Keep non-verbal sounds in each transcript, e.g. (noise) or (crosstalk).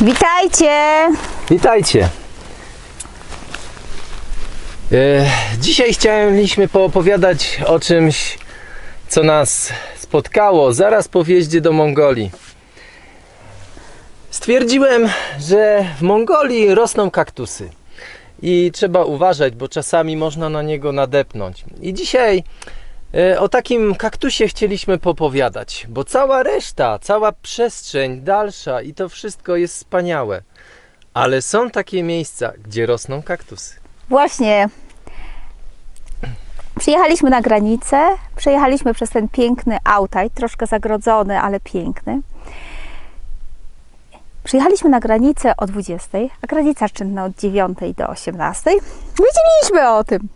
Witajcie! Witajcie. E, Dzisiaj chcieliśmy poopowiadać o czymś, co nas spotkało zaraz po wjeździe do Mongolii. Stwierdziłem, że w Mongolii rosną kaktusy i trzeba uważać, bo czasami można na niego nadepnąć. I dzisiaj o takim kaktusie chcieliśmy popowiadać, bo cała reszta, cała przestrzeń dalsza i to wszystko jest wspaniałe. Ale są takie miejsca, gdzie rosną kaktusy. Właśnie przyjechaliśmy na granicę, przejechaliśmy przez ten piękny Autaj, troszkę zagrodzony, ale piękny. Przyjechaliśmy na granicę o 20, a granica czynna od 9 do 18. Wiedzieliśmy o tym.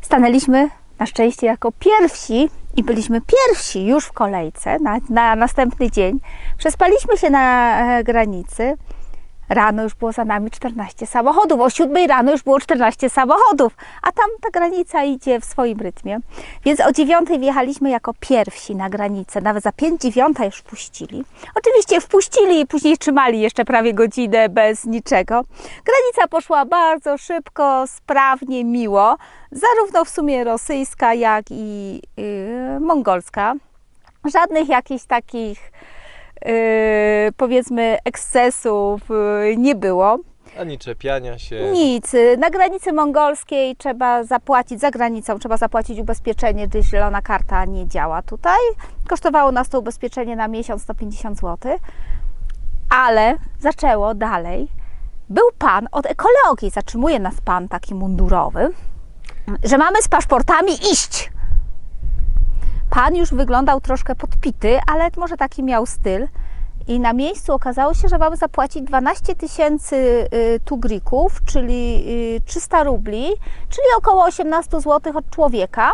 Stanęliśmy na szczęście jako pierwsi i byliśmy pierwsi już w kolejce na, na następny dzień. Przespaliśmy się na e, granicy. Rano już było za nami 14 samochodów, o 7 rano już było 14 samochodów, a tam ta granica idzie w swoim rytmie. Więc o 9 wjechaliśmy jako pierwsi na granicę, nawet za 5 dziewiąta już wpuścili. Oczywiście wpuścili i później trzymali jeszcze prawie godzinę bez niczego. Granica poszła bardzo szybko, sprawnie, miło, zarówno w sumie rosyjska, jak i yy, mongolska. Żadnych jakichś takich powiedzmy ekscesów yy, nie było. Ani czepiania się. Nic. Na granicy mongolskiej trzeba zapłacić, za granicą trzeba zapłacić ubezpieczenie, gdyż zielona karta nie działa tutaj. Kosztowało nas to ubezpieczenie na miesiąc 150 zł. Ale zaczęło dalej. Był pan od ekologii, zatrzymuje nas pan taki mundurowy, że mamy z paszportami iść. Pan już wyglądał troszkę podpity, ale może taki miał styl. I na miejscu okazało się, że mamy zapłacić 12 tysięcy y, tugrików, czyli y, 300 rubli, czyli około 18 zł od człowieka.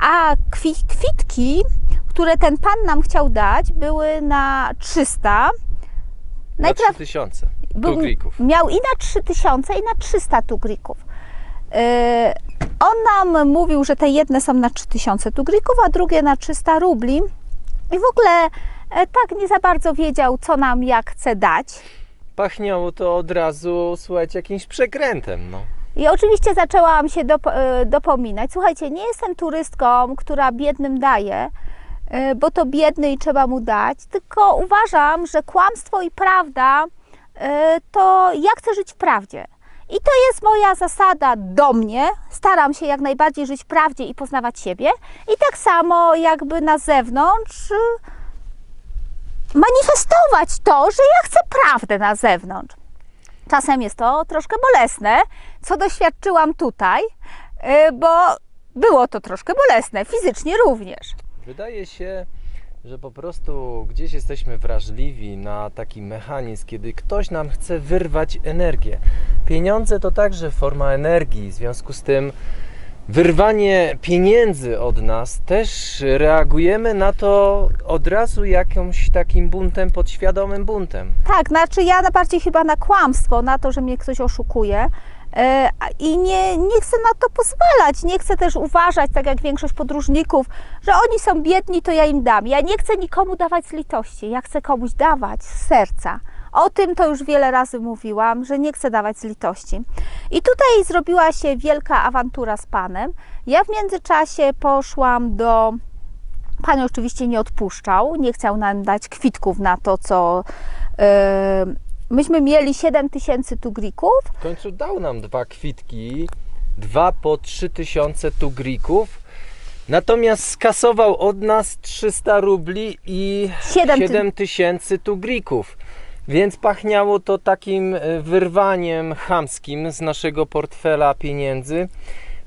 A kwi- kwitki, które ten pan nam chciał dać, były na 300. Na Najpra- 3000 był- tugrików. Miał i na 3000 i na 300 tugrików. Yy, on nam mówił, że te jedne są na 3000 tugrików, a drugie na 300 rubli. I w ogóle e, tak nie za bardzo wiedział, co nam jak chce dać. Pachniało to od razu, słuchajcie, jakimś przekrętem. No. I oczywiście zaczęłam się dop- e, dopominać. Słuchajcie, nie jestem turystką, która biednym daje, e, bo to biedny i trzeba mu dać, tylko uważam, że kłamstwo i prawda to ja chcę żyć w prawdzie. I to jest moja zasada do mnie. Staram się jak najbardziej żyć prawdzie i poznawać siebie. I tak samo jakby na zewnątrz y, manifestować to, że ja chcę prawdę na zewnątrz. Czasem jest to troszkę bolesne, co doświadczyłam tutaj, y, bo było to troszkę bolesne, fizycznie również. Wydaje się, że po prostu gdzieś jesteśmy wrażliwi na taki mechanizm, kiedy ktoś nam chce wyrwać energię. Pieniądze to także forma energii, w związku z tym wyrwanie pieniędzy od nas też reagujemy na to od razu jakimś takim buntem, podświadomym buntem. Tak, znaczy ja bardziej chyba na kłamstwo, na to, że mnie ktoś oszukuje. E, I nie, nie chcę na to pozwalać. Nie chcę też uważać, tak jak większość podróżników, że oni są biedni, to ja im dam. Ja nie chcę nikomu dawać z litości. Ja chcę komuś dawać z serca. O tym to już wiele razy mówiłam, że nie chcę dawać z litości. I tutaj zrobiła się wielka awantura z panem. Ja w międzyczasie poszłam do. Pan oczywiście nie odpuszczał, nie chciał nam dać kwitków na to, co. e, myśmy mieli 7 tysięcy tugrików, W końcu dał nam dwa kwitki, dwa po 3000 tugrików. Natomiast skasował od nas 300 rubli i Siedem ty- 7000 tugrików. Więc pachniało to takim e, wyrwaniem chamskim z naszego portfela pieniędzy.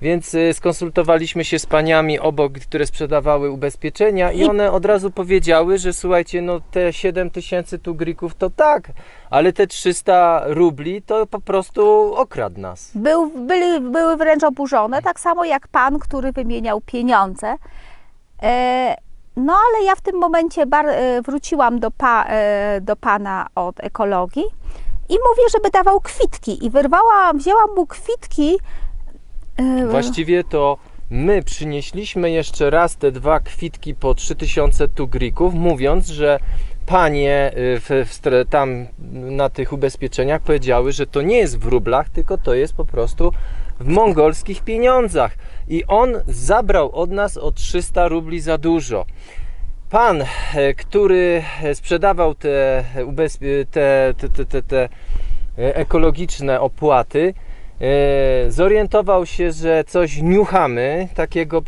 Więc e, skonsultowaliśmy się z paniami obok, które sprzedawały ubezpieczenia i one od razu powiedziały, że słuchajcie, no te 7 tysięcy tugrików to tak, ale te 300 rubli to po prostu okradł nas. Był, byli, były wręcz oburzone, tak samo jak pan, który wymieniał pieniądze. E, no ale ja w tym momencie e, wróciłam do, pa, e, do pana od ekologii i mówię, żeby dawał kwitki. I wyrwałam, wzięłam mu kwitki. Właściwie to my przynieśliśmy jeszcze raz te dwa kwitki po 3000 tugrików, mówiąc, że panie y, w, w, tam na tych ubezpieczeniach powiedziały, że to nie jest w rublach, tylko to jest po prostu w mongolskich pieniądzach. I on zabrał od nas o 300 rubli za dużo. Pan, e, który sprzedawał te, te, te, te, e, ekologiczne opłaty, zorientował się, że coś niuchamy takiego e,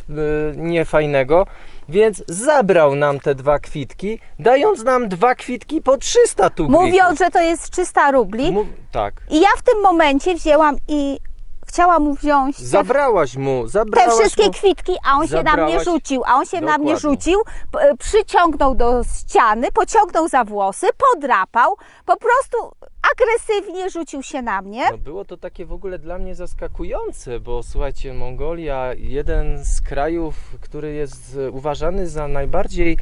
niefajnego, więc zabrał nam te dwa kwitki, dając nam dwa kwitki po 300 tuglików. Mówiąc, że to jest 300 rubli. Mu- tak. I ja w tym momencie wzięłam i chciałam mu wziąć te, Zabrałaś mu, te zabrałaś wszystkie mu. kwitki, a on się na mnie Zabrałaś- rzucił. A on się na mnie Dokładnie. rzucił, e, przyciągnął do ściany, pociągnął za włosy, podrapał, po prostu agresywnie rzucił się na mnie. No było to takie w ogóle dla mnie zaskakujące, bo słuchajcie, Mongolia, jeden z krajów, który jest e, uważany za najbardziej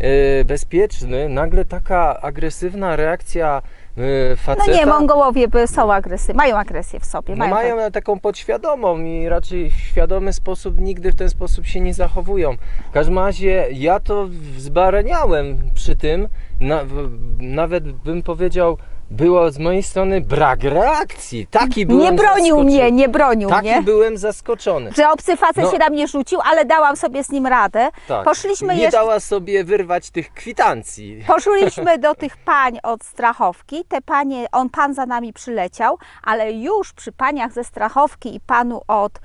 e, bezpieczny, nagle taka agresywna reakcja e, No faceta. nie, Mongołowie są agresywni, mają agresję w sobie. No mają mają taką podświadomą i raczej w świadomy sposób nigdy w ten sposób się nie zachowują. W każdym razie ja to zbaraniałem przy tym, na, nawet bym powiedział, było z mojej strony brak reakcji. Taki byłem Nie bronił zaskoczony. mnie, nie bronił Taki mnie. byłem zaskoczony. Że obcy facet No. się na mnie rzucił, ale dałam sobie z nim radę. Tak. Poszliśmy nie jeszcze. dała sobie wyrwać tych kwitancji. Poszliśmy (laughs) do tych pań od strachowki. Te panie, on pan za nami przyleciał, ale już przy paniach ze strachowki i panu od y,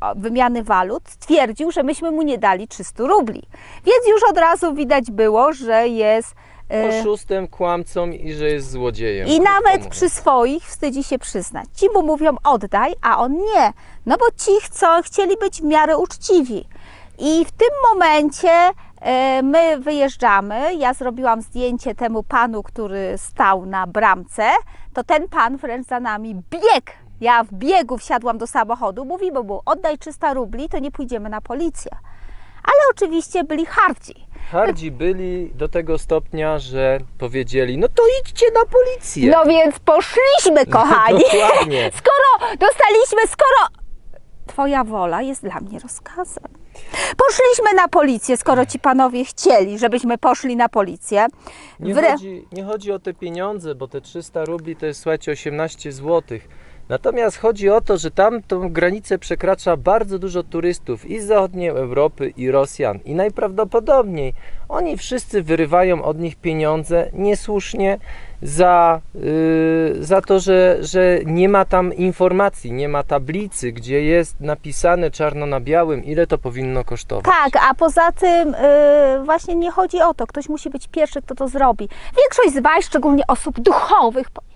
o- wymiany walut stwierdził, że myśmy mu nie dali 300 rubli. Więc już od razu widać było, że jest. Y, Oszustem, kłamcą i że jest złodziejem. I nawet mówiąc. przy swoich wstydzi się przyznać. Ci mu mówią oddaj, a on nie. No bo ci chcą, chcieli być w miarę uczciwi. I w tym momencie e, my wyjeżdżamy. Ja zrobiłam zdjęcie temu panu, który stał na bramce. To ten pan wręcz za nami biegł. Ja w biegu wsiadłam do samochodu. Mówimy mu, oddaj 300 rubli, to nie pójdziemy na policję. Ale oczywiście byli hardzi. Hardzi byli do tego stopnia, że powiedzieli, no to idźcie na policję. No więc poszliśmy, (laughs) kochani. Dokładnie. (laughs) Skoro dostaliśmy, skoro Twoja wola jest dla mnie rozkazem. Poszliśmy na policję, skoro ci panowie chcieli, żebyśmy poszli na policję. Nie, Wre- chodzi, nie chodzi o te pieniądze, bo te 300 rubli to jest, słuchajcie, 18 zł. Natomiast chodzi o to, że tam tą granicę przekracza bardzo dużo turystów i z zachodniej Europy, i Rosjan. I najprawdopodobniej oni wszyscy wyrywają od nich pieniądze niesłusznie za, yy, za to, że, że nie ma tam informacji, nie ma tablicy, gdzie jest napisane czarno na białym, ile to powinno kosztować. Tak, a poza tym yy, właśnie nie chodzi o to, ktoś musi być pierwszy, kto to zrobi. Większość z Was, szczególnie osób duchowych, powie, "No,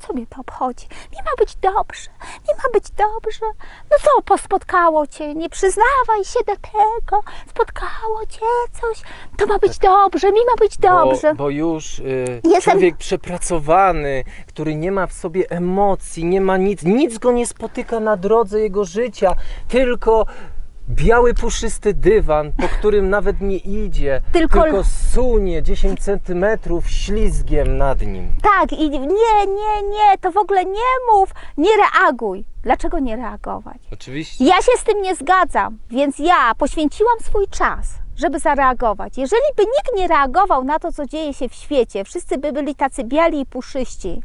co mnie to obchodzi? Mi ma być dobrze, mi ma być dobrze. No co, po- spotkało Cię, nie przyznawaj się do tego, spotkało Cię coś, to ma być dobrze, mi ma być dobrze. Bo, bo już y, Jestem- człowiek przepracowany, który nie ma w sobie emocji, nie ma nic, nic go nie spotyka na drodze jego życia, tylko biały, puszysty dywan, po którym nawet nie idzie, Tylko- tylko, sunie 10 centymetrów ślizgiem nad nim. Tak, i nie, nie, nie, to w ogóle nie mów, nie reaguj. Dlaczego nie reagować? Oczywiście. Ja się z tym nie zgadzam, więc ja poświęciłam swój czas, żeby zareagować. Jeżeli by nikt nie reagował na to, co dzieje się w świecie, wszyscy by byli tacy biali i puszyści,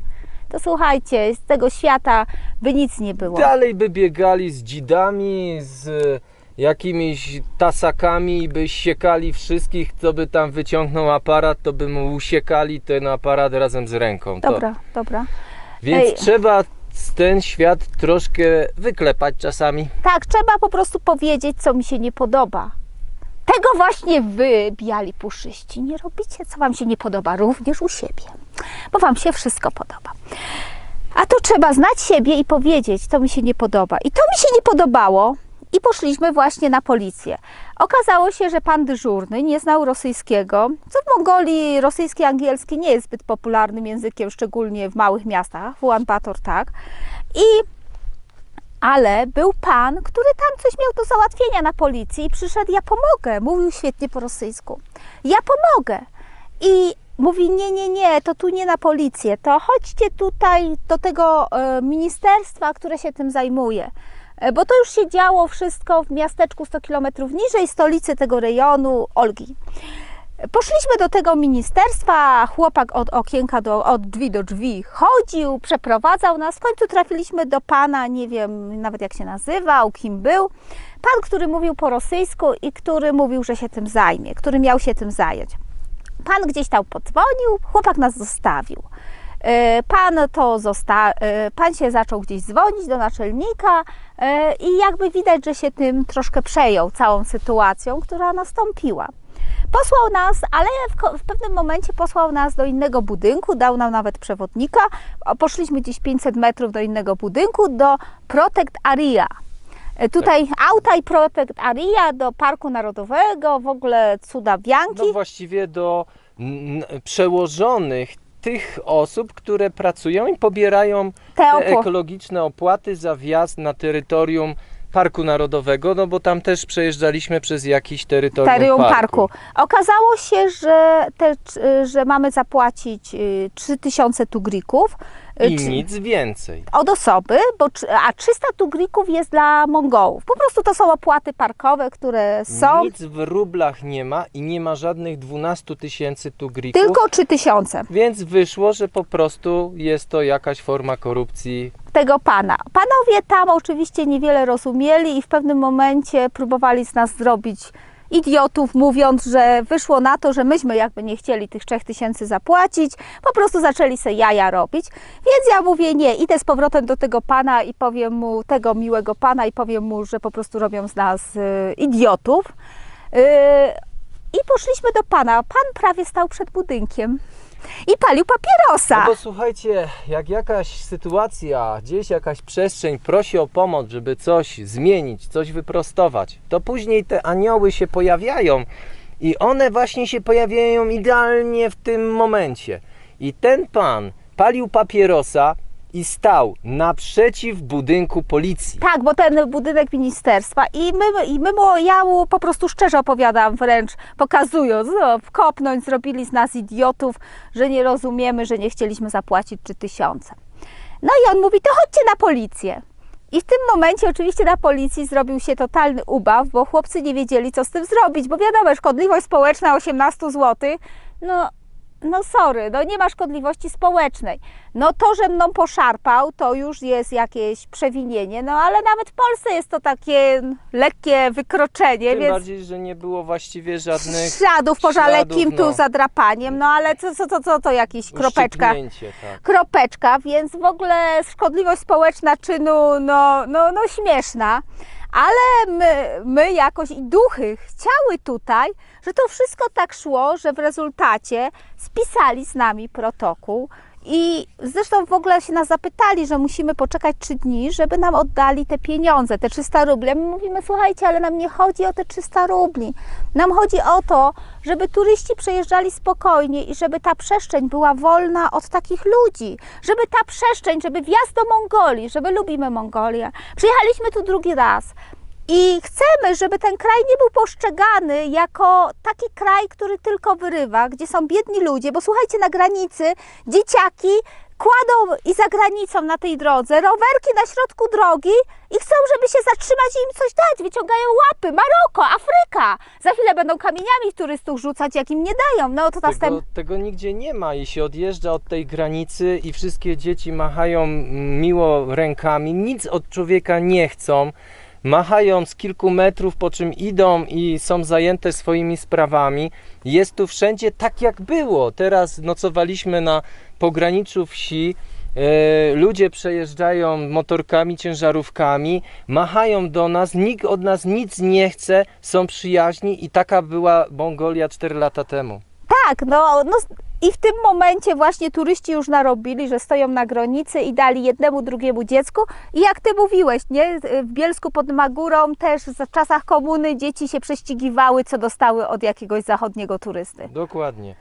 to słuchajcie, z tego świata by nic nie było. Dalej by biegali z dzidami, z jakimiś tasakami by siekali wszystkich, kto by tam wyciągnął aparat, to by mu usiekali ten aparat razem z ręką. To, Dobra, dobra. Więc Ej. trzeba ten świat troszkę wyklepać czasami. Tak, trzeba po prostu powiedzieć, co mi się nie podoba. Tego właśnie wy, biali puszyści, nie robicie, co wam się nie podoba, również u siebie, bo wam się wszystko podoba. A to trzeba znać siebie i powiedzieć, to mi się nie podoba. I to mi się nie podobało. I poszliśmy właśnie na policję. Okazało się, że pan dyżurny nie znał rosyjskiego, co w Mongolii rosyjski angielski nie jest zbyt popularnym językiem, szczególnie w małych miastach, w Ulan Bator tak. I ale był pan, który tam coś miał do załatwienia na policji i przyszedł, ja pomogę. Mówił świetnie po rosyjsku. Ja pomogę. I mówi, nie, nie, nie, to tu nie na policję, to chodźcie tutaj do tego e, ministerstwa, które się tym zajmuje. E, Bo to już się działo wszystko w miasteczku 100 km niżej stolicy tego rejonu, Olgi. Poszliśmy do tego ministerstwa, chłopak od okienka do, od drzwi do drzwi chodził, przeprowadzał nas. W końcu trafiliśmy do pana, nie wiem nawet jak się nazywał, kim był. Pan, który mówił po rosyjsku i który mówił, że się tym zajmie, który miał się tym zająć. Pan gdzieś tam podzwonił, chłopak nas zostawił. E, Pan to zosta- e, pan się zaczął gdzieś dzwonić do naczelnika e, i jakby widać, że się tym troszkę przejął, całą sytuacją, która nastąpiła. Posłał nas, ale w, w pewnym momencie posłał nas do innego budynku, dał nam nawet przewodnika. Poszliśmy gdzieś 500 metrów do innego budynku, do Protect Area. Tutaj auta i Protect Area do Parku Narodowego, w ogóle cuda Bianki. No właściwie do przełożonych tych osób, które pracują i pobierają Te te ekologiczne opłaty za wjazd na terytorium Parku Narodowego, no bo tam też przejeżdżaliśmy przez jakiś terytorium Teryum parku. parku. Okazało się, że, te, że mamy zapłacić y, 3000 tugrików y, I czy- nic więcej. od osoby, bo, a 300 tugrików jest dla Mongołów. Po prostu to są opłaty parkowe, które są Nic w rublach nie ma i nie ma żadnych 12 tysięcy tu grików. tylko 3000 Więc wyszło, że po prostu jest to jakaś forma korupcji. tego pana. Panowie tam oczywiście niewiele rozumieli i w pewnym momencie próbowali z nas zrobić idiotów, mówiąc, że wyszło na to, że myśmy jakby nie chcieli tych 3000 zapłacić, po prostu zaczęli sobie jaja robić. Więc ja mówię, nie, idę z powrotem do tego pana i powiem mu, tego miłego pana i powiem mu, że po prostu robią z nas y, idiotów. Y, I poszliśmy do pana. Pan prawie stał przed budynkiem i palił papierosa. No bo słuchajcie, jak jakaś sytuacja, gdzieś jakaś przestrzeń prosi o pomoc, żeby coś zmienić, coś wyprostować, to później te anioły się pojawiają i one właśnie się pojawiają idealnie w tym momencie. I ten pan palił papierosa i stał naprzeciw budynku policji. Tak, bo ten budynek ministerstwa i my, i my mu, ja mu po prostu szczerze opowiadam wręcz, pokazując, no, kopnąć, zrobili z nas idiotów, że nie rozumiemy, że nie chcieliśmy zapłacić 3000. No i on mówi, to chodźcie na policję. I w tym momencie oczywiście na policji zrobił się totalny ubaw, bo chłopcy nie wiedzieli, co z tym zrobić, bo wiadomo, szkodliwość społeczna 18 zł, no, no sorry, no nie ma szkodliwości społecznej. No to, że mną poszarpał, to już jest jakieś przewinienie, no ale nawet w Polsce jest to takie lekkie wykroczenie, Tym więc bardziej, że nie było właściwie żadnych śladów poza lekkim tu no. zadrapaniem, no ale co, co, co, co to jakieś kropeczka tak. kropeczka, więc w ogóle szkodliwość społeczna czynu, no, no, no śmieszna. Ale my, my jakoś i duchy chciały tutaj, że to wszystko tak szło, że w rezultacie spisali z nami protokół i zresztą w ogóle się nas zapytali, że musimy poczekać trzy dni, żeby nam oddali te pieniądze, te 300 rubli. A my mówimy, słuchajcie, ale nam nie chodzi o te 300 rubli. Nam chodzi o to, żeby turyści przejeżdżali spokojnie i żeby ta przestrzeń była wolna od takich ludzi. Żeby ta przestrzeń, żeby wjazd do Mongolii, żeby lubimy Mongolię. Przyjechaliśmy tu drugi raz. I chcemy, żeby ten kraj nie był postrzegany jako taki kraj, który tylko wyrywa, gdzie są biedni ludzie, bo słuchajcie, na granicy dzieciaki kładą i za granicą na tej drodze rowerki na środku drogi i chcą, żeby się zatrzymać i im coś dać. Wyciągają łapy. Maroko, Afryka. Za chwilę będą kamieniami turystów rzucać, jak im nie dają. No to następnie. Tego, tego nigdzie nie ma i się odjeżdża od tej granicy i wszystkie dzieci machają mm, miło rękami, nic od człowieka nie chcą. Machają z kilku metrów, po czym idą i są zajęte swoimi sprawami. Jest tu wszędzie tak jak było. Teraz nocowaliśmy na pograniczu wsi. E, ludzie przejeżdżają motorkami, ciężarówkami, machają do nas, nikt od nas nic nie chce, są przyjaźni i taka była Mongolia 4 lata temu. Tak, no, no i w tym momencie właśnie turyści już narobili, że stoją na granicy i dali jednemu, drugiemu dziecku. I jak ty mówiłeś, nie? W Bielsku pod Magurą też w czasach komuny dzieci się prześcigiwały, co dostały od jakiegoś zachodniego turysty. Dokładnie.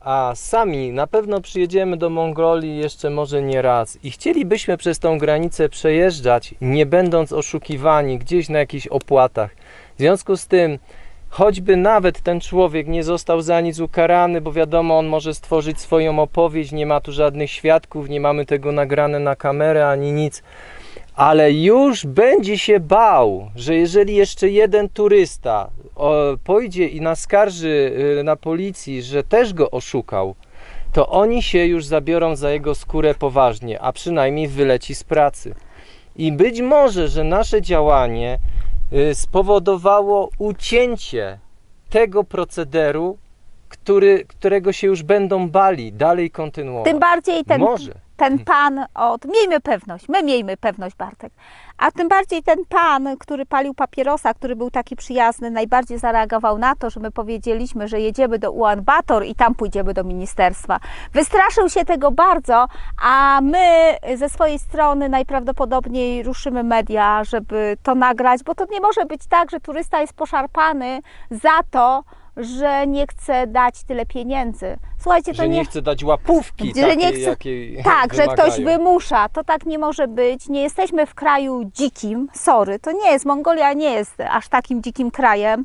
A sami na pewno przyjedziemy do Mongolii jeszcze może nie raz i chcielibyśmy przez tą granicę przejeżdżać, nie będąc oszukiwani gdzieś na jakichś opłatach. W związku z tym, choćby nawet ten człowiek nie został za nic ukarany, bo wiadomo, on może stworzyć swoją opowieść, nie ma tu żadnych świadków, nie mamy tego nagrane na kamerę ani nic, ale już będzie się bał, że jeżeli jeszcze jeden turysta pójdzie i naskarży y, na policji, że też go oszukał, to oni się już zabiorą za jego skórę poważnie, a przynajmniej wyleci z pracy. I być może, że nasze działanie spowodowało ucięcie tego procederu, który, którego się już będą bali dalej kontynuować. Tym bardziej ten, Może. Ten pan od. Miejmy pewność, my miejmy pewność, Bartek. A tym bardziej ten pan, który palił papierosa, który był taki przyjazny, najbardziej zareagował na to, że my powiedzieliśmy, że jedziemy do Ulan Bator i tam pójdziemy do ministerstwa. Wystraszył się tego bardzo, a my ze swojej strony najprawdopodobniej ruszymy media, żeby to nagrać, bo to nie może być tak, że turysta jest poszarpany za to, że nie chce dać tyle pieniędzy. Słuchajcie, to że nie, nie chce dać łapówki Że takiej, nie chce- jakiej (laughs) tak, że ktoś wymagają. wymusza. To tak nie może być. Nie jesteśmy w kraju dzikim. Sorry, to nie jest. Mongolia nie jest aż takim dzikim krajem.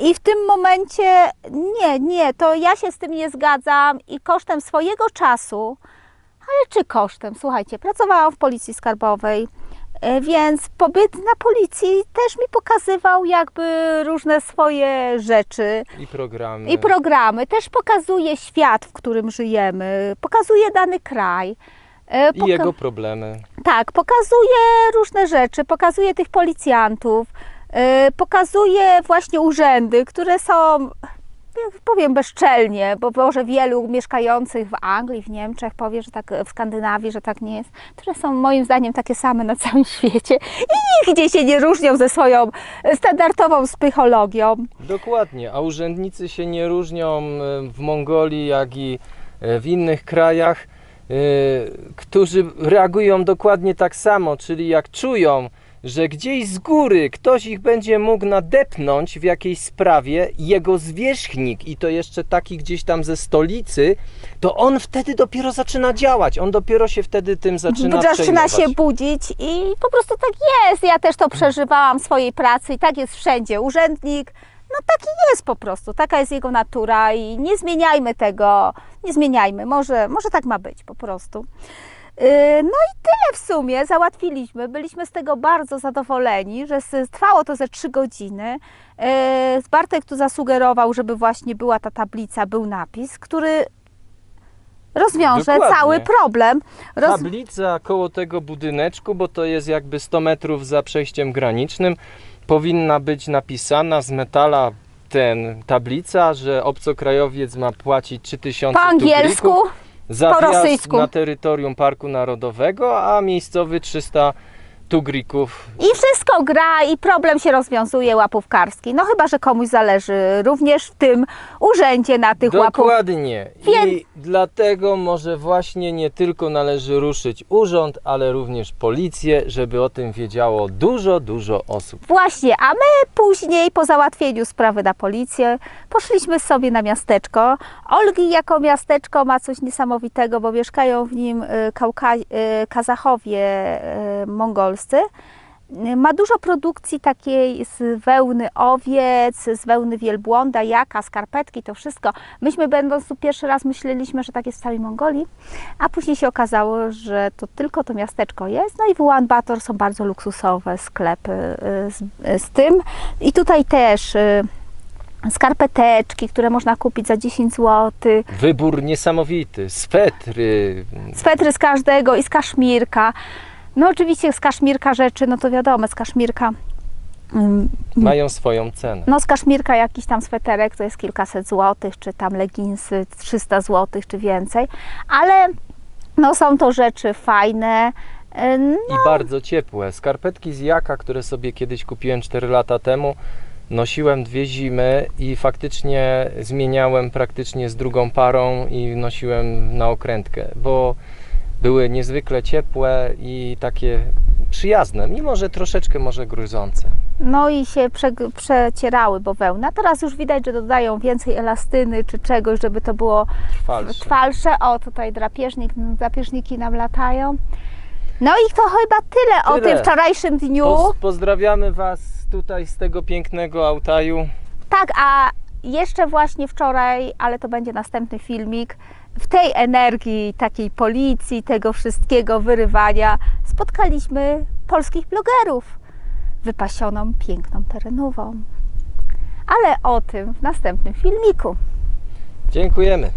I w tym momencie nie, nie, to ja się z tym nie zgadzam i kosztem swojego czasu, ale czy kosztem? Słuchajcie, pracowałam w policji skarbowej, więc pobyt na policji też mi pokazywał jakby różne swoje rzeczy. I programy. I programy też pokazuje świat, w którym żyjemy, pokazuje dany kraj. e, I poka- jego problemy. Tak, pokazuje różne rzeczy, pokazuje tych policjantów, e, pokazuje właśnie urzędy, które są, powiem bezczelnie, bo może wielu mieszkających w Anglii, w Niemczech powie, że tak w Skandynawii, że tak nie jest, które są moim zdaniem takie same na całym (laughs) świecie i nigdzie się nie różnią ze swoją standardową psychologią. Dokładnie, a urzędnicy się nie różnią e, w Mongolii, jak i e, w innych krajach, e, którzy reagują dokładnie tak samo, czyli jak czują, że gdzieś z góry ktoś ich będzie mógł nadepnąć w jakiejś sprawie, jego zwierzchnik i to jeszcze taki gdzieś tam ze stolicy, to on wtedy dopiero zaczyna działać, on dopiero się wtedy tym zaczyna zaczyna się budzić i po prostu tak jest. Ja też to przeżywałam w swojej pracy i tak jest wszędzie. Urzędnik, no taki jest po prostu, taka jest jego natura i nie zmieniajmy tego, nie zmieniajmy, może, może tak ma być po prostu. Yy, No i tyle w sumie załatwiliśmy. Byliśmy z tego bardzo zadowoleni, że trwało to ze trzy godziny. Yy, Bartek tu zasugerował, żeby właśnie była ta tablica, był napis, który rozwiąże Dokładnie. cały problem. Roz... Tablica koło tego budyneczku, bo to jest jakby 100 metrów za przejściem granicznym, powinna być napisana z metala ten tablica, że obcokrajowiec ma płacić 3000 Po angielsku, za po rosyjsku. na terytorium Parku Narodowego, a miejscowy 300 tugrików. I wszystko gra i problem się rozwiązuje łapówkarski. No chyba, że komuś zależy również w tym urzędzie na tych łapów. Dokładnie. Więc- I dlatego może właśnie nie tylko należy ruszyć urząd, ale również policję, żeby o tym wiedziało dużo, dużo osób. Właśnie, a my później po załatwieniu sprawy na policję poszliśmy sobie na miasteczko. Olgi jako miasteczko ma coś niesamowitego, bo mieszkają w nim y, Kauka- y, Kazachowie y, mongolscy. Y, Ma dużo produkcji takiej z wełny owiec, z wełny wielbłąda, jaka, skarpetki, to wszystko. Myśmy będąc tu pierwszy raz myśleliśmy, że tak jest w całej Mongolii, a później się okazało, że to tylko to miasteczko jest. No i w Ulan Bator są bardzo luksusowe sklepy y, z, y, z tym. I tutaj też skarpeteczki, które można kupić za 10 zł. Wybór niesamowity, swetry, Swetry z każdego i z kaszmirka. No oczywiście z kaszmirka rzeczy, no to wiadomo, z kaszmirka. ym, mają swoją cenę. No z kaszmirka jakiś tam sweterek to jest kilkaset złotych, czy tam leginsy 300 złotych, czy więcej. Ale no są to rzeczy fajne. y, No, I bardzo ciepłe. Skarpetki z jaka, które sobie kiedyś kupiłem 4 lata temu, nosiłem dwie zimy i faktycznie zmieniałem praktycznie z drugą parą i nosiłem na okrętkę, bo były niezwykle ciepłe i takie przyjazne, mimo że troszeczkę może gryzące. no i się prze, przecierały bawełna. Teraz już widać, że dodają więcej elastyny czy czegoś, żeby to było Trwalsze. trwalsze. O, tutaj drapieżnik, drapieżniki nam latają. No i to chyba tyle, o Tyle. tym wczorajszym dniu. Poz, pozdrawiamy Was tutaj z tego pięknego Altaju. Tak, a jeszcze właśnie wczoraj, ale to będzie następny filmik, w tej energii takiej policji, tego wszystkiego wyrywania spotkaliśmy polskich blogerów wypasioną, piękną terenową. Ale o tym w następnym filmiku. Dziękujemy.